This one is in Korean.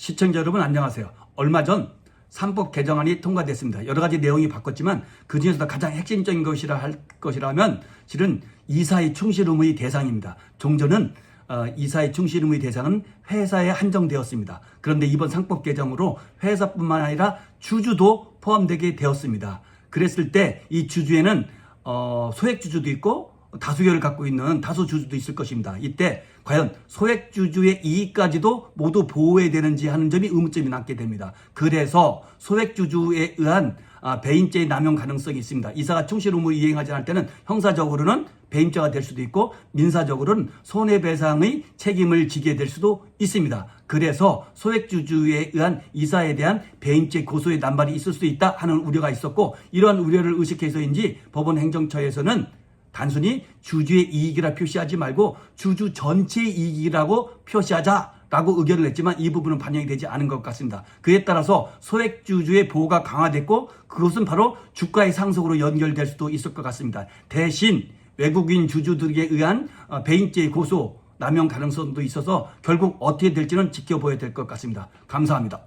시청자 여러분 안녕하세요. 얼마 전 삼법 개정안이 통과됐습니다. 여러 가지 내용이 바꿨지만 그 중에서도 가장 핵심적인 것이라 할 것이라면 실은 이사의 충실 의무의 대상입니다. 종전은 어, 이사의 충실 의무의 대상은 회사에 한정되었습니다. 그런데 이번 상법 개정으로 회사뿐만 아니라 주주도 포함되게 되었습니다. 그랬을 때 이 주주에는 어, 소액 주주도 있고 다수결을 갖고 있는 다수 주주도 있을 것입니다. 이때 과연 소액 주주의 이익까지도 모두 보호해야 되는지 하는 점이 의문점이 남게 됩니다. 그래서 소액 주주에 의한 아, 배임죄의 남용 가능성이 있습니다. 이사가 충실 의무 이행하지 않을 때는 형사적으로는 배임죄가 될 수도 있고 민사적으로는 손해배상의 책임을 지게 될 수도 있습니다. 그래서 소액주주에 의한 이사에 대한 배임죄 고소의 남발이 있을 수도 있다 하는 우려가 있었고 이러한 우려를 의식해서인지 법원 행정처에서는 단순히 주주의 이익이라 표시하지 말고 주주 전체의 이익이라고 표시하자 라고 의견을 냈지만 이 부분은 반영이 되지 않은 것 같습니다. 그에 따라서 소액주주의 보호가 강화됐고 그것은 바로 주가의 상승으로 연결될 수도 있을 것 같습니다. 대신 외국인 주주들에 의한 어, 배임죄 고소 남용 가능성도 있어서 결국 어떻게 될지는 지켜봐야 될 것 같습니다. 감사합니다.